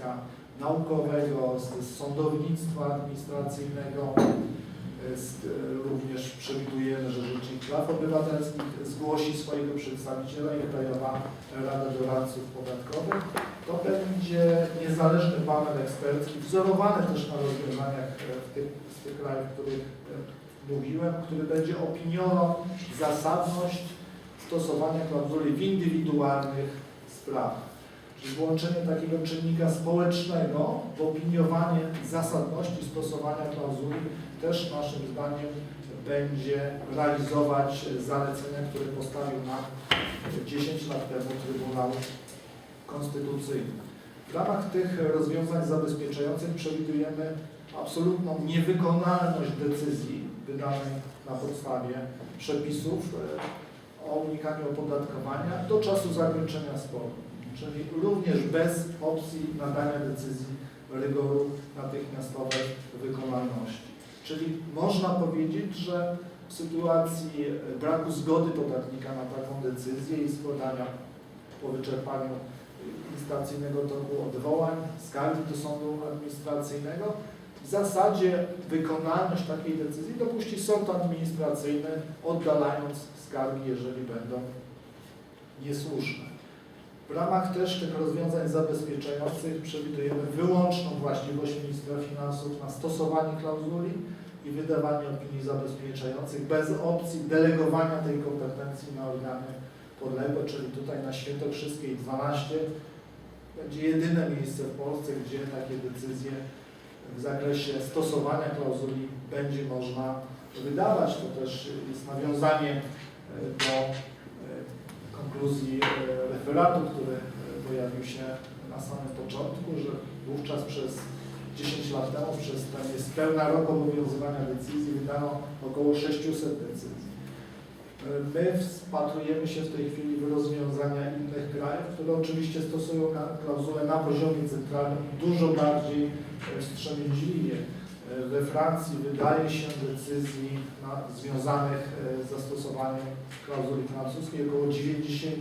środowiska naukowego, z, sądownictwa administracyjnego. Z, e, również przewidujemy, że Rzecznik Praw Obywatelskich zgłosi swojego przedstawiciela i Krajowa Rada Doradców Podatkowych. To będzie niezależny panel ekspercki, wzorowany też na rozwiązaniach e, w tych, z tych krajów, o których e, mówiłem, który będzie opiniował zasadność stosowania klauzuli w indywidualnych sprawach. Włączenie takiego czynnika społecznego w opiniowanie zasadności stosowania klauzuli też naszym zdaniem będzie realizować zalecenia, które postawił nam 10 lat temu Trybunał Konstytucyjny. W ramach tych rozwiązań zabezpieczających przewidujemy absolutną niewykonalność decyzji wydanej na podstawie przepisów e, o unikaniu opodatkowania do czasu zakończenia sporu, czyli również bez opcji nadania decyzji rygoru natychmiastowej wykonalności. Czyli można powiedzieć, że w sytuacji braku zgody podatnika na taką decyzję i składania po wyczerpaniu instancyjnego toku odwołań, skargi do sądu administracyjnego, w zasadzie wykonalność takiej decyzji dopuści sąd administracyjny, oddalając skargi, jeżeli będą niesłuszne. W ramach też tych rozwiązań zabezpieczających przewidujemy wyłączną właściwość ministra finansów na stosowanie klauzuli i wydawanie opinii zabezpieczających bez opcji delegowania tej kompetencji na organy podległe, czyli tutaj na Świętokrzyskiej 12 będzie jedyne miejsce w Polsce, gdzie takie decyzje w zakresie stosowania klauzuli będzie można wydawać. To też jest nawiązanie e, do konkluzji e, referatu, który e, pojawił się na samym początku, że wówczas przez 10 lat temu, przez ten niespełna rok obowiązywania decyzji wydano około 600 decyzji. E, My wpatrujemy się w tej chwili w rozwiązania innych krajów, które oczywiście stosują klauzulę na poziomie centralnym dużo bardziej wstrzemięźliwie. We Francji wydaje się decyzji na, związanych e, z zastosowaniem klauzuli francuskiej około 90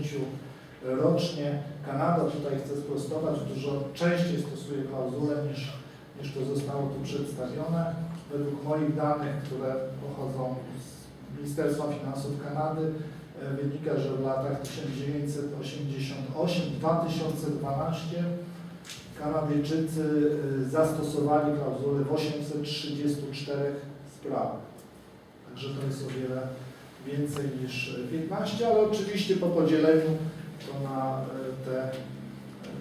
rocznie. Kanada, tutaj chcę sprostować, dużo częściej stosuje klauzulę niż, niż to zostało tu przedstawione. Według moich danych, które pochodzą z Ministerstwa Finansów Kanady, e, wynika, że w latach 1988-2012 Kanadyjczycy e, zastosowali klauzulę w 834 sprawach. Także to jest o wiele więcej niż 15, ale oczywiście po podzieleniu to na e, te,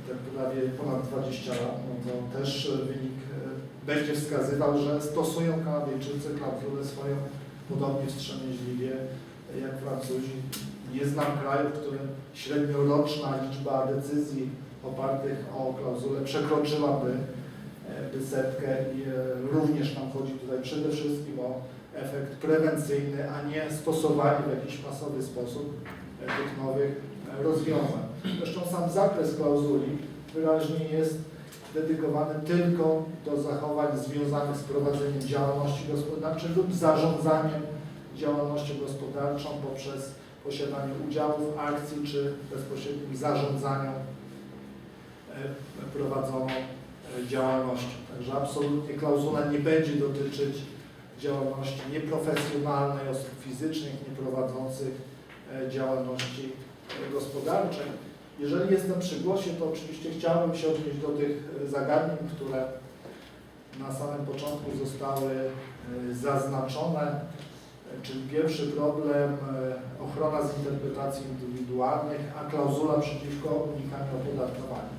te prawie ponad 20 lat, no to też wynik będzie wskazywał, że stosują Kanadyjczycy klauzulę swoją podobnie wstrzemięźliwie jak Francuzi. Nie znam kraju, w którym średnioroczna liczba decyzji opartych o klauzulę przekroczyłaby e, by setkę i e, również nam chodzi tutaj przede wszystkim o efekt prewencyjny, a nie stosowanie w jakiś masowy sposób e, tych nowych e, rozwiązań. Zresztą sam zakres klauzuli wyraźnie jest dedykowany tylko do zachowań związanych z prowadzeniem działalności gospodarczej lub zarządzaniem działalnością gospodarczą poprzez posiadanie udziałów, akcji czy bezpośrednim zarządzaniu e, prowadzoną e, działalnością. Także absolutnie klauzula nie będzie dotyczyć działalności nieprofesjonalnej osób fizycznych, nieprowadzących e, działalności e, gospodarczej. Jeżeli jestem przy głosie, to oczywiście chciałbym się odnieść do tych e, zagadnień, które na samym początku zostały e, zaznaczone. E, Czyli pierwszy problem, e, ochrona z interpretacji indywidualnych, a klauzula przeciwko unikaniu opodatkowania.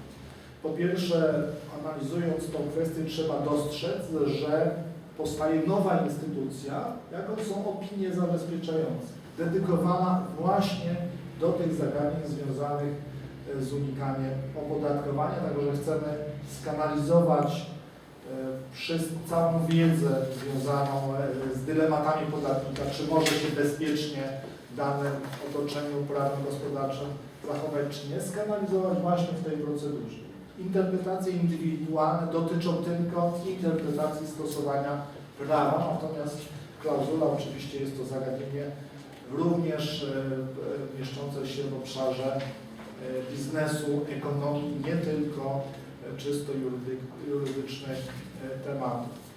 Po pierwsze, analizując tą kwestię, trzeba dostrzec, że powstaje nowa instytucja, jaką są opinie zabezpieczające, dedykowana właśnie do tych zagadnień związanych e, z unikaniem opodatkowania, także chcemy skanalizować e, wszyst- całą wiedzę związaną e, z dylematami podatnika, czy może się bezpiecznie w danym otoczeniu prawno-gospodarczym zachować, czy nie, skanalizować właśnie w tej procedurze. Interpretacje indywidualne dotyczą tylko interpretacji stosowania prawa, natomiast klauzula oczywiście jest to zagadnienie również e, e, mieszczące się w obszarze e, biznesu, ekonomii, nie tylko czysto jurydycznych tematów.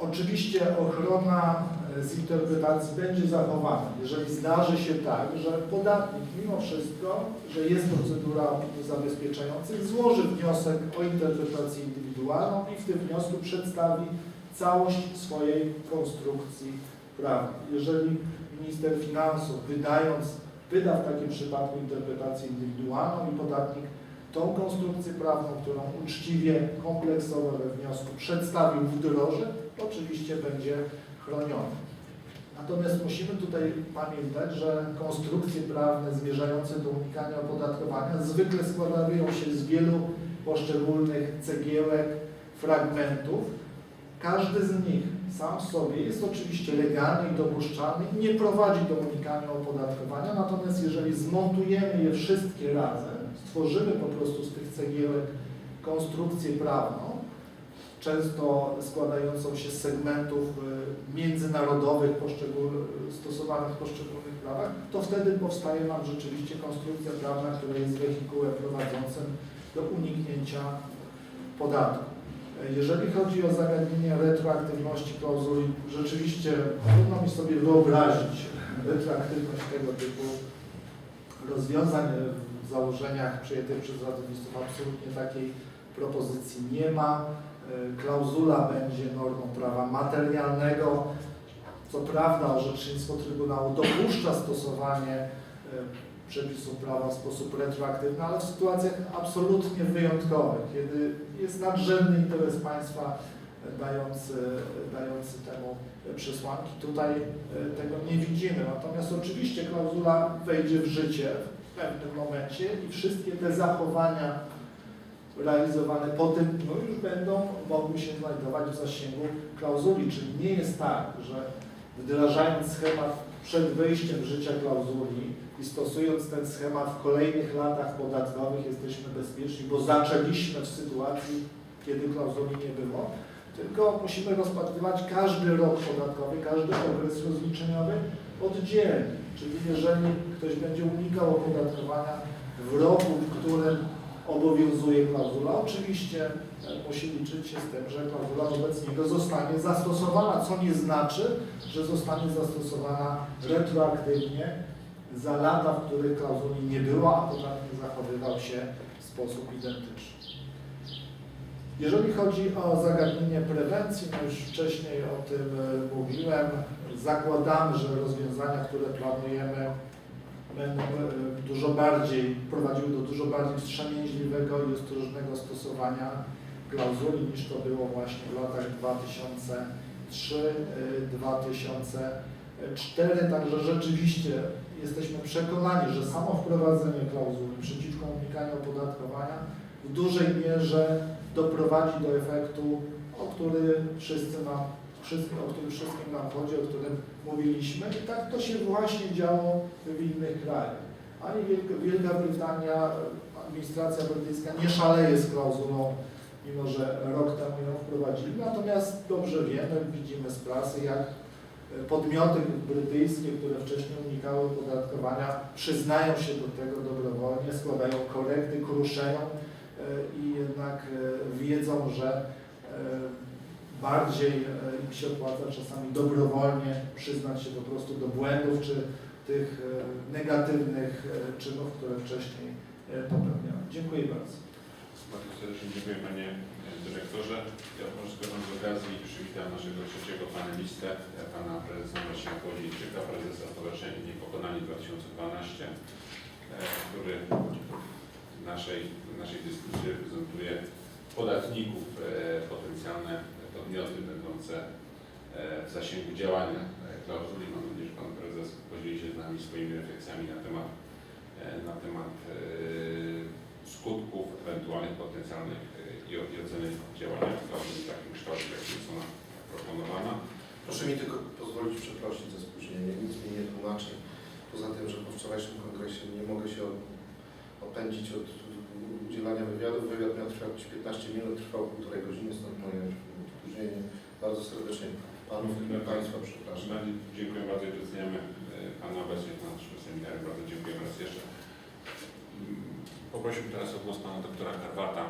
Oczywiście ochrona e, z interpretacji będzie zachowana. Jeżeli zdarzy się tak, że podatnik mimo wszystko, że jest procedura zabezpieczająca, złoży wniosek o interpretację indywidualną i w tym wniosku przedstawi całość swojej konstrukcji prawnej. Jeżeli minister finansów wydając, wyda w takim przypadku interpretację indywidualną i podatnik tą konstrukcję prawną, którą uczciwie, kompleksowo we wniosku przedstawił, wdroży, oczywiście będzie chroniony. Natomiast musimy tutaj pamiętać, że konstrukcje prawne zmierzające do unikania opodatkowania zwykle składają się z wielu poszczególnych cegiełek, fragmentów. Każdy z nich sam w sobie jest oczywiście legalny i dopuszczalny i nie prowadzi do unikania opodatkowania, natomiast jeżeli zmontujemy je wszystkie razem, stworzymy po prostu z tych cegiełek konstrukcję prawną, często składającą się z segmentów y, międzynarodowych stosowanych w poszczególnych prawach, to wtedy powstaje nam rzeczywiście konstrukcja prawna, która jest wehikułem prowadzącym do uniknięcia podatku. Jeżeli chodzi o zagadnienie retroaktywności klauzuli, rzeczywiście trudno mi sobie wyobrazić retroaktywność tego typu rozwiązań w założeniach przyjętych przez Ministrów. Absolutnie takiej propozycji nie ma. E, Klauzula będzie normą prawa materialnego. Co prawda orzecznictwo Trybunału dopuszcza stosowanie e, przepisów prawa w sposób retroaktywny, ale w sytuacjach absolutnie wyjątkowych, kiedy jest nadrzędny interes państwa dający, dający temu przesłanki. Tutaj e, tego nie widzimy. Natomiast oczywiście klauzula wejdzie w życie w pewnym momencie i wszystkie te zachowania realizowane po tym no już będą mogły się znajdować w zasięgu klauzuli. Czyli nie jest tak, że wdrażając schemat przed wejściem w życie klauzuli i stosując ten schemat w kolejnych latach podatkowych jesteśmy bezpieczni, bo zaczęliśmy w sytuacji, kiedy klauzuli nie było, tylko musimy rozpatrywać każdy rok podatkowy, każdy okres rozliczeniowy oddzielnie. Czyli jeżeli ktoś będzie unikał opodatkowania w roku, w którym obowiązuje klauzula, oczywiście e, musi liczyć się z tym, że klauzula wobec niego zostanie zastosowana, co nie znaczy, że zostanie zastosowana retroaktywnie za lata, w których klauzuli nie było, a podatnik zachowywał się w sposób identyczny. Jeżeli chodzi o zagadnienie prewencji, no już wcześniej o tym e, mówiłem, zakładamy, że rozwiązania, które planujemy, będą e, dużo bardziej, prowadziły do dużo bardziej wstrzemięźliwego i ostrożnego stosowania klauzuli niż to było właśnie w latach 2003-2004. Także rzeczywiście jesteśmy przekonani, że samo wprowadzenie klauzuli przeciwko unikaniu opodatkowania w dużej mierze doprowadzi do efektu, o który wszyscy nam, wszyscy, o którym wszystkim nam chodzi, o którym mówiliśmy. I tak to się właśnie działo w innych krajach. Ani Wielka, Brytania, administracja brytyjska nie szaleje z klauzulą, mimo że rok temu ją wprowadzili. Natomiast dobrze wiemy, widzimy z prasy, jak podmioty brytyjskie, które wcześniej unikały opodatkowania, przyznają się do tego dobrowolnie, składają korekty, kruszeją i jednak e, wiedzą, że e, bardziej e, im się opłaca czasami dobrowolnie przyznać się po prostu do błędów czy tych e, negatywnych e, czynów, które wcześniej e, popełniały. Dziękuję bardzo. Bardzo serdecznie dziękuję Panie Dyrektorze. Ja może skorzystam z okazji i przywitam naszego trzeciego panelistę, e, Pana Prezesa Marcina Kłodziejczyka, Prezesa Stowarzyszenia Niepokonani 2012, e, który naszej, naszej dyskusji reprezentuje podatników, e, potencjalne podmioty będące e, w zasięgu działania e, klauzuli. Mam nadzieję, że Pan Prezes podzieli się z nami swoimi refleksjami na temat, na temat skutków ewentualnych potencjalnych i oceny działania klauzuli w takim kształcie, jak jest ona proponowana. Proszę mi tylko pozwolić przeprosić za spóźnienie, nic mi nie tłumaczy. Poza tym, że po wczorajszym kongresie nie mogę się opędzić od udzielania wywiadów. Wywiad miał trwać 15 minut, trwał półtorej godziny, stąd moje opóźnienie. Bardzo serdecznie Panów i Państwa przepraszam. Dziękuję bardzo i doceniamy e, Pana obecność na naszym seminarium. Bardzo dziękuję raz jeszcze. Mm, Poprosiłbym teraz o głos Pana doktora Karwata,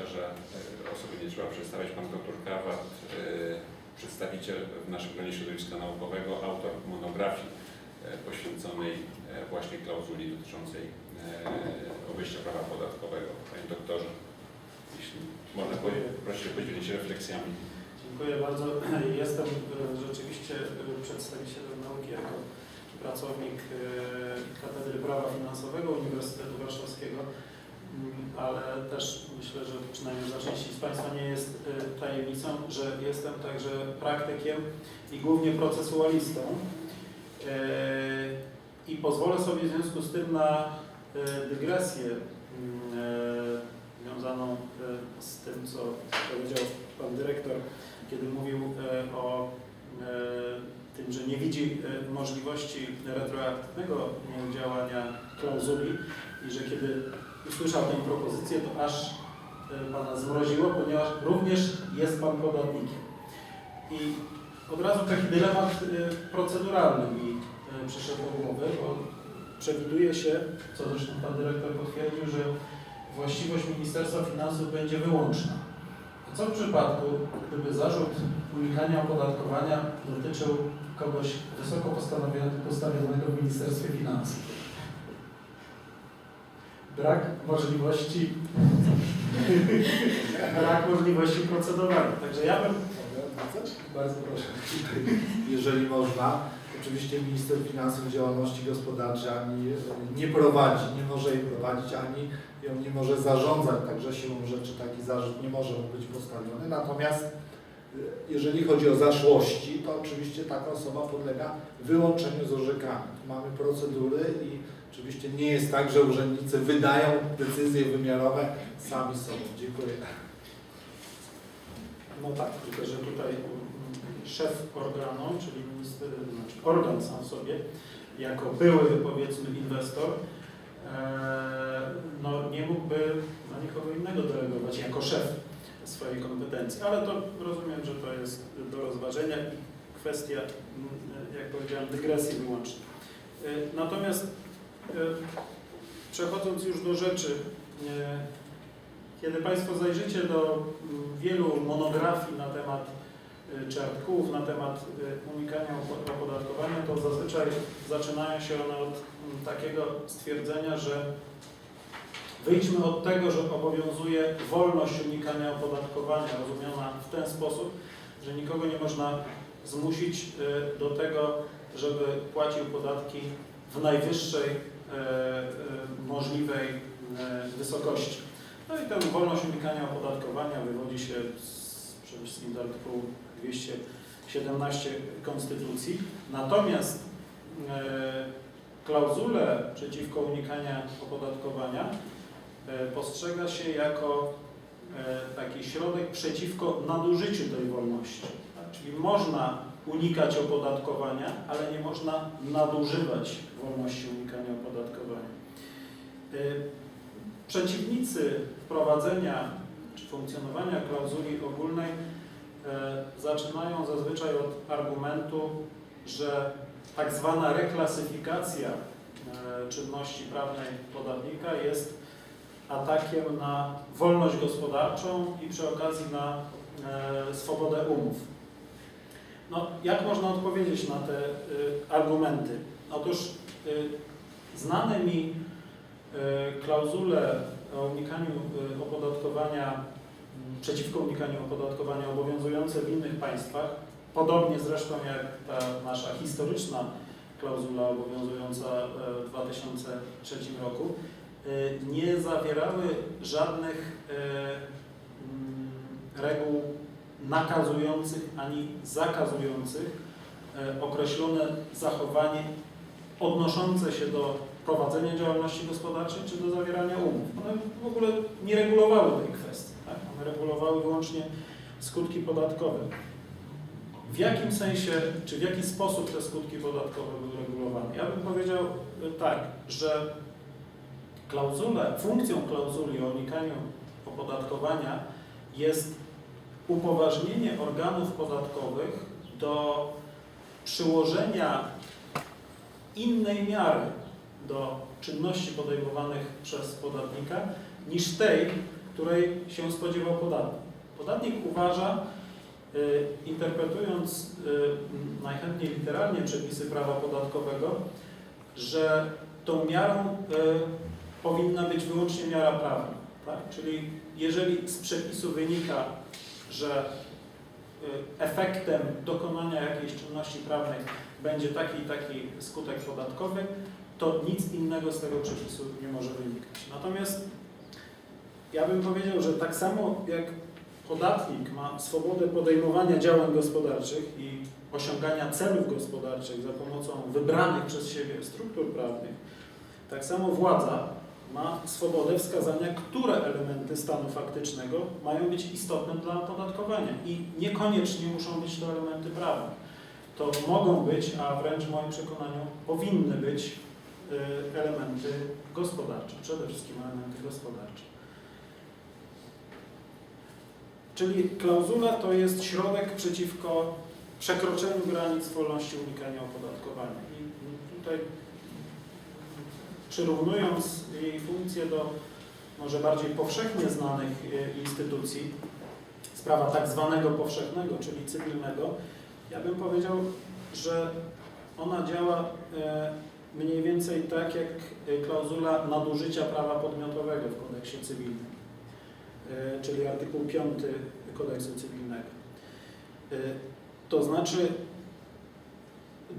obszarze e, osoby nie trzeba przedstawiać, pan dr Krawat, e, przedstawiciel w naszym gronie środowiska naukowego, autor monografii e, poświęconej e, właśnie klauzuli dotyczącej e, obejścia prawa podatkowego. Panie doktorze, jeśli można prosić o podzielić się refleksjami. Dziękuję bardzo. Jestem e, rzeczywiście e, przedstawicielem nauki jako pracownik e, Katedry Prawa Finansowego Uniwersytetu Warszawskiego, Mm, ale też myślę, że przynajmniej dla części z Państwa nie jest e, tajemnicą, że jestem także praktykiem i głównie procesualistą. I pozwolę sobie w związku z tym na e, dygresję mm, e, związaną e, z tym, co powiedział Pan Dyrektor kiedy mówił o tym, że nie widzi możliwości retroaktywnego działania klauzuli i że kiedy usłyszał tę propozycję, to aż Pana zmroziło, ponieważ również jest Pan podatnikiem. I od razu taki dylemat proceduralny mi przyszedł do głowy, bo przewiduje się, co zresztą Pan Dyrektor potwierdził, że właściwość Ministerstwa Finansów będzie wyłączna. A Co w przypadku, gdyby zarzut unikania opodatkowania dotyczył kogoś wysoko postawionego w Ministerstwie Finansów? Brak możliwości brak możliwości procedowania. Także ja bym bardzo proszę. Jeżeli można, oczywiście minister finansów działalności gospodarczej ani nie prowadzi, nie może jej prowadzić, ani ją nie może zarządzać, także siłą rzeczy taki zarzut nie może być postawiony. Natomiast y, jeżeli chodzi o zaszłości, to oczywiście taka osoba podlega wyłączeniu z orzekania. Mamy procedury i oczywiście nie jest tak, że urzędnicy wydają decyzje wymiarowe sami sobie. Dziękuję. No tak, tylko że tutaj mm, szef organu, czyli znaczy organ sam sobie, jako były powiedzmy inwestor, e, no nie mógłby na nikogo innego delegować jako szef swojej kompetencji, ale to rozumiem, że to jest do rozważenia i kwestia, mm, jak powiedziałem, dygresji wyłącznie. E, Natomiast e, przechodząc już do rzeczy, kiedy Państwo zajrzycie do mm, wielu monografii na temat czy artykułów na temat y, unikania opo- opodatkowania, to zazwyczaj zaczynają się one od mm, takiego stwierdzenia, że wyjdźmy od tego, że obowiązuje wolność unikania opodatkowania, rozumiana w ten sposób, że nikogo nie można zmusić y, do tego, żeby płacił podatki w najwyższej y, y, możliwej y, wysokości. No i tę wolność unikania opodatkowania wywodzi się przede wszystkim z artykułu 217 Konstytucji. Natomiast e, klauzulę przeciwko unikania opodatkowania e, postrzega się jako e, taki środek przeciwko nadużyciu tej wolności. Czyli można unikać opodatkowania, ale nie można nadużywać wolności unikania opodatkowania. E, Przeciwnicy wprowadzenia czy funkcjonowania klauzuli ogólnej e, zaczynają zazwyczaj od argumentu, że tak zwana reklasyfikacja e, czynności prawnej podatnika jest atakiem na wolność gospodarczą i przy okazji na e, swobodę umów. No, jak można odpowiedzieć na te argumenty? Otóż znane mi klauzule o unikaniu e, opodatkowania, m, przeciwko unikaniu opodatkowania obowiązujące w innych państwach, podobnie zresztą jak ta nasza historyczna klauzula obowiązująca e, w 2003 roku, e, nie zawierały żadnych e, mm, reguł nakazujących ani zakazujących e, określone zachowanie odnoszące się do prowadzenia działalności gospodarczej czy do zawierania umów. One w ogóle nie regulowały tej kwestii. Tak? One regulowały wyłącznie skutki podatkowe. W jakim sensie, czy w jaki sposób te skutki podatkowe były regulowane? Ja bym powiedział e, tak, że klauzule, funkcją klauzuli o unikaniu opodatkowania jest upoważnienie organów podatkowych do przyłożenia innej miary do czynności podejmowanych przez podatnika niż tej, której się spodziewał podatnik. Podatnik uważa, y, interpretując y, najchętniej literalnie przepisy prawa podatkowego, że tą miarą y, powinna być wyłącznie miara prawna. Tak? Czyli jeżeli z przepisu wynika, że efektem dokonania jakiejś czynności prawnej będzie taki i taki skutek podatkowy, to nic innego z tego przepisu nie może wynikać. Natomiast ja bym powiedział, że tak samo jak podatnik ma swobodę podejmowania działań gospodarczych i osiągania celów gospodarczych za pomocą wybranych przez siebie struktur prawnych, tak samo władza ma swobodę wskazania, które elementy stanu faktycznego mają być istotne dla opodatkowania i niekoniecznie muszą być to elementy prawne. To mogą być, a wręcz w moim przekonaniu powinny być elementy gospodarcze, przede wszystkim elementy gospodarcze. Czyli klauzula to jest środek przeciwko przekroczeniu granic wolności unikania opodatkowania. I tutaj przyrównując jej funkcję do może bardziej powszechnie znanych e, instytucji, sprawa tak zwanego powszechnego, czyli cywilnego, ja bym powiedział, że ona działa e, mniej więcej tak jak e, klauzula nadużycia prawa podmiotowego w kodeksie cywilnym, e, czyli artykuł 5 kodeksu cywilnego. E, To znaczy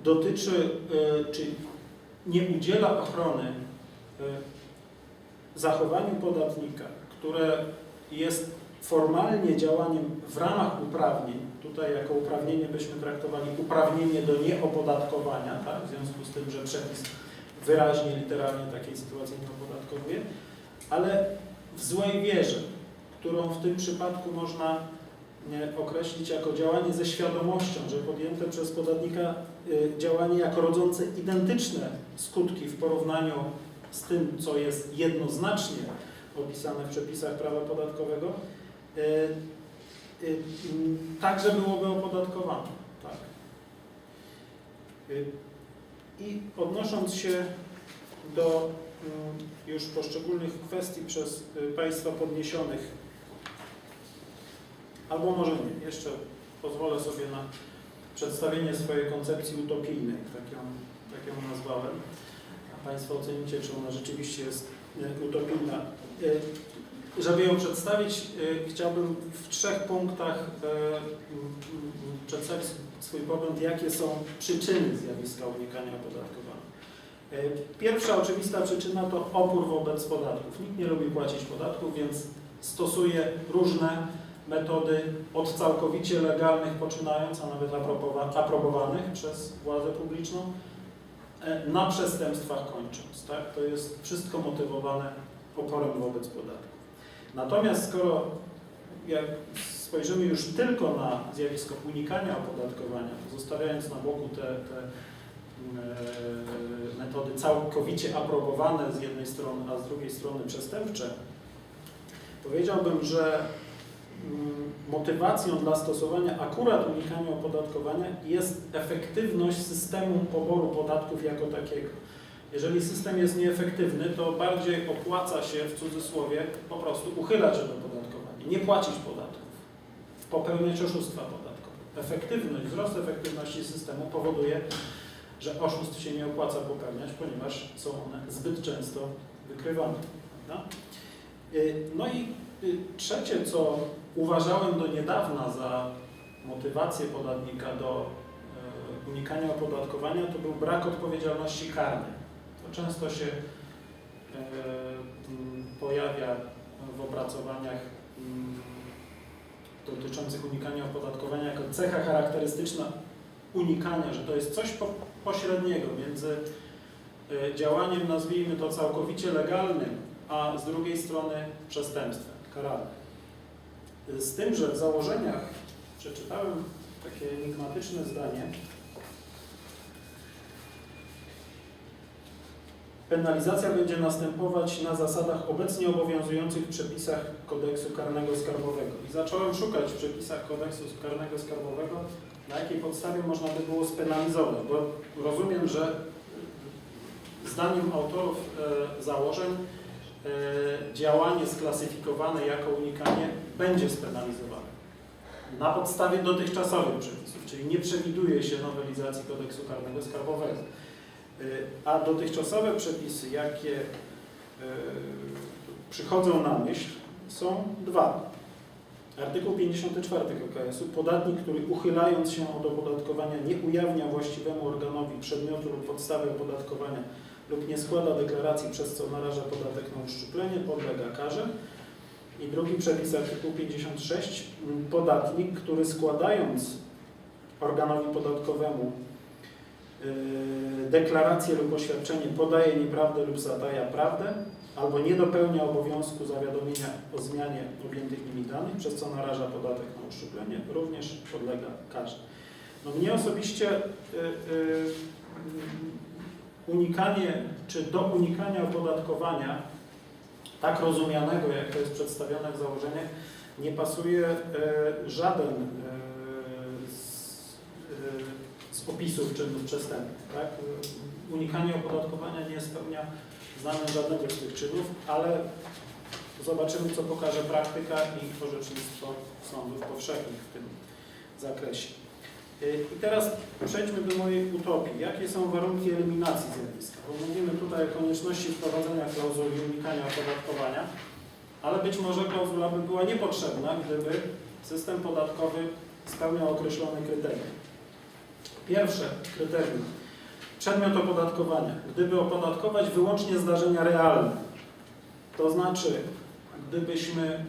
dotyczy, czy nie udziela ochrony zachowaniu podatnika, które jest formalnie działaniem w ramach uprawnień, tutaj jako uprawnienie byśmy traktowali uprawnienie do nieopodatkowania, tak? w związku z tym, że przepis wyraźnie, literalnie takiej sytuacji nie opodatkowuje, ale w złej wierze, którą w tym przypadku można określić jako działanie ze świadomością, że podjęte przez podatnika e, działanie jako rodzące identyczne skutki w porównaniu z tym, co jest jednoznacznie opisane w przepisach prawa podatkowego, m, także byłoby opodatkowane. Tak. E, I odnosząc się do mm, już poszczególnych kwestii przez y, Państwa podniesionych, albo może nie, jeszcze pozwolę sobie na przedstawienie swojej koncepcji utopijnej, tak ją, tak ją nazwałem. A Państwo ocenicie, czy ona rzeczywiście jest y, utopijna. Żeby ją przedstawić, y, chciałbym w trzech punktach y, przedstawić swój pogląd, jakie są przyczyny zjawiska unikania opodatkowania. Y, Pierwsza oczywista przyczyna to opór wobec podatków. Nikt nie lubi płacić podatków, więc stosuje różne metody od całkowicie legalnych poczynając, a nawet aprobowa- aprobowanych przez władzę publiczną, e, na przestępstwach kończąc. Tak? To jest wszystko motywowane oporem wobec podatków. Natomiast skoro jak spojrzymy już tylko na zjawisko unikania opodatkowania, zostawiając na boku te, te e, metody całkowicie aprobowane z jednej strony, a z drugiej strony przestępcze, powiedziałbym, że mm, motywacją dla stosowania akurat unikania opodatkowania jest efektywność systemu poboru podatków jako takiego. Jeżeli system jest nieefektywny, to bardziej opłaca się w cudzysłowie po prostu uchylać od opodatkowania, nie płacić podatków, popełniać oszustwa podatkowe. Efektywność, wzrost efektywności systemu powoduje, że oszustw się nie opłaca popełniać, ponieważ są one zbyt często wykrywane. Prawda? Y, No i y, trzecie, co uważałem do niedawna za motywację podatnika do y, unikania opodatkowania, to był brak odpowiedzialności karnej. To często się y, mm, pojawia w opracowaniach mm, dotyczących unikania opodatkowania jako cecha charakterystyczna unikania, że to jest coś po, pośredniego między y, działaniem, nazwijmy to całkowicie legalnym, a z drugiej strony przestępstwem karalnym. Y, Z tym, że w założeniach przeczytałem takie enigmatyczne zdanie. Penalizacja będzie następować na zasadach obecnie obowiązujących w przepisach kodeksu karnego skarbowego. I zacząłem szukać w przepisach kodeksu karnego skarbowego, na jakiej podstawie można by było spenalizować, bo rozumiem, że zdaniem autorów e, założeń e, działanie sklasyfikowane jako unikanie będzie spenalizowane na podstawie dotychczasowych przepisów, czyli nie przewiduje się nowelizacji kodeksu karnego skarbowego. E, A dotychczasowe przepisy, jakie e, przychodzą na myśl, są dwa. Artykuł 54 KS-u. Podatnik, który uchylając się od opodatkowania nie ujawnia właściwemu organowi przedmiotu lub podstawy opodatkowania lub nie składa deklaracji, przez co naraża podatek na uszczuplenie, podlega karze. I drugi przepis, artykuł 56. Podatnik, który składając organowi podatkowemu deklarację lub oświadczenie podaje nieprawdę lub zataja prawdę, albo nie dopełnia obowiązku zawiadomienia o zmianie objętych nimi danych, przez co naraża podatek na uszczuplenie, również podlega karze. No mnie osobiście y, y, unikanie, czy do unikania opodatkowania, tak rozumianego, jak to jest przedstawione w założeniach, nie pasuje żaden z opisów czynów przestępnych. Tak? Unikanie opodatkowania nie spełnia znamy żadnego z tych czynów, ale zobaczymy, co pokaże praktyka i orzecznictwo sądów powszechnych w tym zakresie. I teraz przejdźmy do mojej utopii. Jakie są warunki eliminacji zjawiska? Bo mówimy tutaj o konieczności wprowadzenia klauzuli unikania opodatkowania, ale być może klauzula by była niepotrzebna, gdyby system podatkowy spełniał określone kryteria. Pierwsze kryterium Przedmiot opodatkowania. Gdyby opodatkować wyłącznie zdarzenia realne, to znaczy, gdybyśmy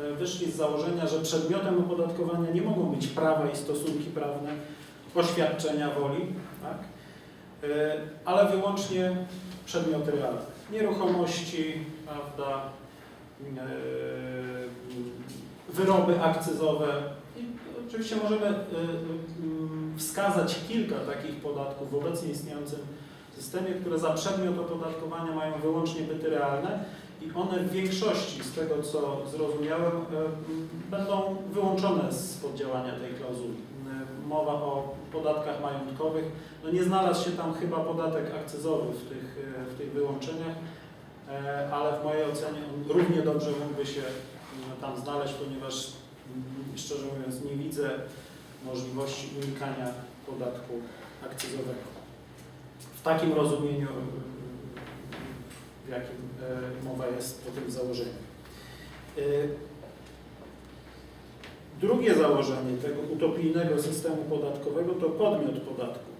e, wyszli z założenia, że przedmiotem opodatkowania nie mogą być prawa i stosunki prawne, oświadczenia woli, tak? E, ale wyłącznie przedmioty realne. Nieruchomości, prawda, e, wyroby akcyzowe. I oczywiście możemy wskazać kilka takich podatków w obecnie istniejącym systemie, które za przedmiot opodatkowania mają wyłącznie byty realne i one w większości, z tego co zrozumiałem, e, będą wyłączone z działania tej klauzuli. E, Mowa o podatkach majątkowych. No nie znalazł się tam chyba podatek akcyzowy w tych, e, w tych wyłączeniach, ale w mojej ocenie on równie dobrze mógłby się m, tam znaleźć, ponieważ m, szczerze mówiąc nie widzę możliwości unikania podatku akcyzowego. W takim rozumieniu, w jakim e, mowa jest o tym założeniu. E, Drugie założenie tego utopijnego systemu podatkowego to podmiot podatku.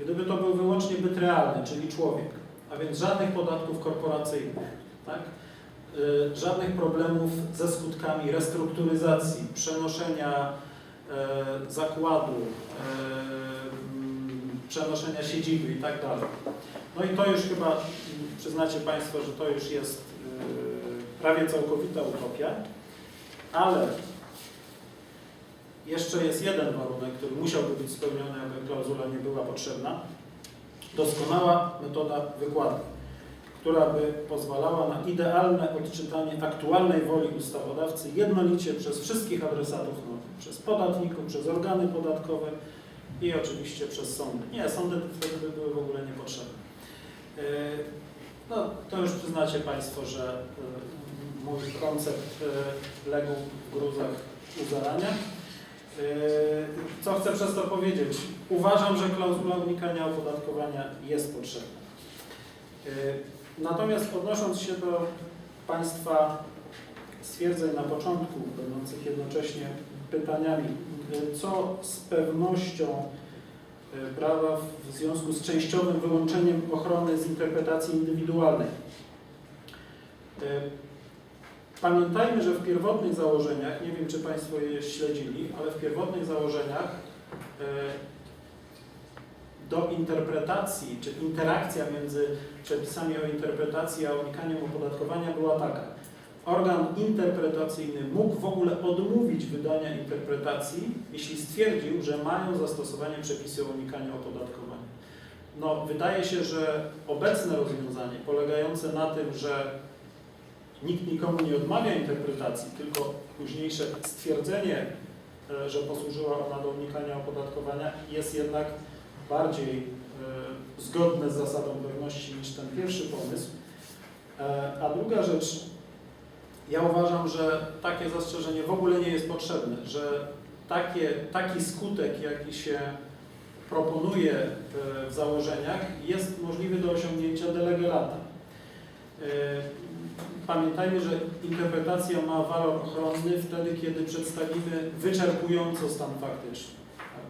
Gdyby to był wyłącznie byt realny, czyli człowiek, a więc żadnych podatków korporacyjnych, tak? E, żadnych problemów ze skutkami restrukturyzacji, przenoszenia zakładu, e, mm, przenoszenia siedziby i tak dalej. No i to już chyba mm, przyznacie Państwo, że to już jest e, prawie całkowita utopia, ale jeszcze jest jeden warunek, który musiałby być spełniony, aby klauzula nie była potrzebna. Doskonała metoda wykładu, która by pozwalała na idealne odczytanie aktualnej woli ustawodawcy jednolicie przez wszystkich adresatów norm, przez podatników, przez organy podatkowe i oczywiście przez sądy. Nie, sądy wtedy by były w ogóle niepotrzebne. Yy, No, to już przyznacie Państwo, że yy, mój koncept yy, legł w gruzach u zarania. Yy, Co chcę przez to powiedzieć? Uważam, że klauzula unikania opodatkowania jest potrzebna. Natomiast odnosząc się do Państwa stwierdzeń na początku, będących jednocześnie pytaniami, co z pewnością yy, prawa w związku z częściowym wyłączeniem ochrony z interpretacji indywidualnej? Yy, Pamiętajmy, że w pierwotnych założeniach, nie wiem czy Państwo je śledzili, ale w pierwotnych założeniach e, do interpretacji, czy interakcja między przepisami o interpretacji a unikaniem opodatkowania była taka. Organ interpretacyjny mógł w ogóle odmówić wydania interpretacji, jeśli stwierdził, że mają zastosowanie przepisy o unikaniu opodatkowania. No, wydaje się, że obecne rozwiązanie polegające na tym, że nikt nikomu nie odmawia interpretacji, tylko późniejsze stwierdzenie, e, że posłużyła ona do unikania opodatkowania jest jednak bardziej e, zgodne z zasadą pewności niż ten pierwszy pomysł. E, A druga rzecz, ja uważam, że takie zastrzeżenie w ogóle nie jest potrzebne, że takie, taki skutek, jaki się proponuje e, w założeniach, jest możliwy do osiągnięcia de lege lata. E, Pamiętajmy, że interpretacja ma walor ochronny wtedy, kiedy przedstawimy wyczerpująco stan faktyczny.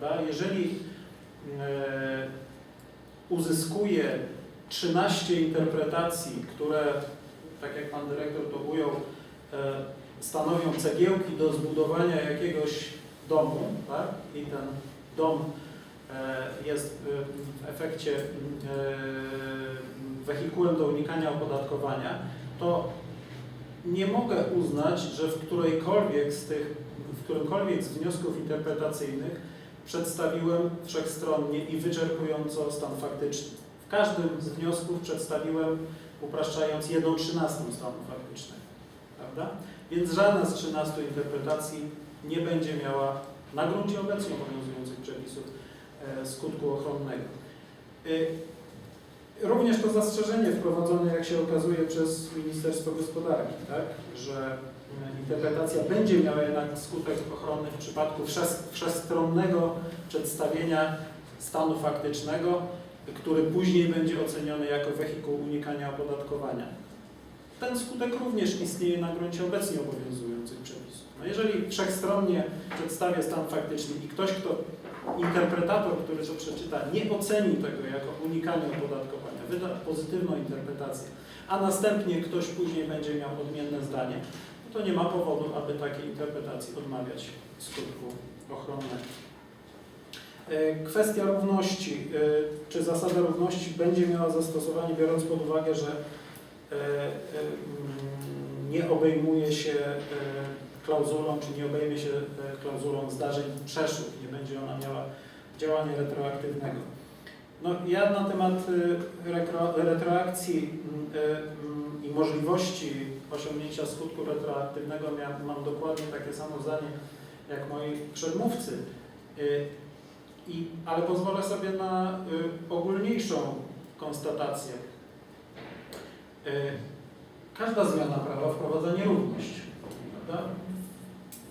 Prawda? Jeżeli uzyskuje 13 interpretacji, które, tak jak Pan Dyrektor to ujął, e, stanowią cegiełki do zbudowania jakiegoś domu, tak? i ten dom e, jest e, w efekcie e, wehikułem do unikania opodatkowania, to nie mogę uznać, że w którejkolwiek z tych, w którymkolwiek z wniosków interpretacyjnych przedstawiłem wszechstronnie i wyczerpująco stan faktyczny. W każdym z wniosków przedstawiłem, upraszczając, jedną trzynastą stanu faktycznego. Prawda? Więc żadna z 13 interpretacji nie będzie miała na gruncie obecnie obowiązujących przepisów e, skutku ochronnego. Y, Również to zastrzeżenie wprowadzone, jak się okazuje, przez Ministerstwo Gospodarki, tak? że interpretacja będzie miała jednak skutek ochronny w przypadku wszechstronnego przedstawienia stanu faktycznego, który później będzie oceniony jako wehikuł unikania opodatkowania. Ten skutek również istnieje na gruncie obecnie obowiązujących przepisów. No jeżeli wszechstronnie przedstawia stan faktyczny i ktoś, kto interpretator, który to przeczyta, nie oceni tego jako unikanie opodatkowania, wyda pozytywną interpretację, a następnie ktoś później będzie miał odmienne zdanie, to nie ma powodu, aby takiej interpretacji odmawiać skutku ochronnego. E, Kwestia równości, e, czy zasada równości będzie miała zastosowanie, biorąc pod uwagę, że e, mm, nie obejmuje się klauzulą, czy nie obejmie się klauzulą zdarzeń przeszłych, nie będzie ona miała działania retroaktywnego. No, ja na temat retro, retroakcji mm, mm, i możliwości osiągnięcia skutku retroaktywnego mam dokładnie takie samo zdanie jak moi przedmówcy. E, I, ale pozwolę sobie na y, ogólniejszą konstatację. Y, każda zmiana prawa wprowadza nierówność. Prawda?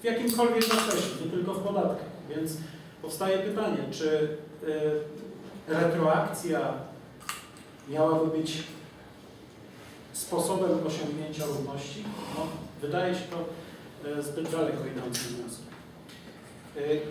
W jakimkolwiek zakresie, nie tylko w podatkach. Więc powstaje pytanie, czy y, retroakcja miałaby być sposobem osiągnięcia równości? No, wydaje się to y, zbyt daleko idącym wnioskiem. Y,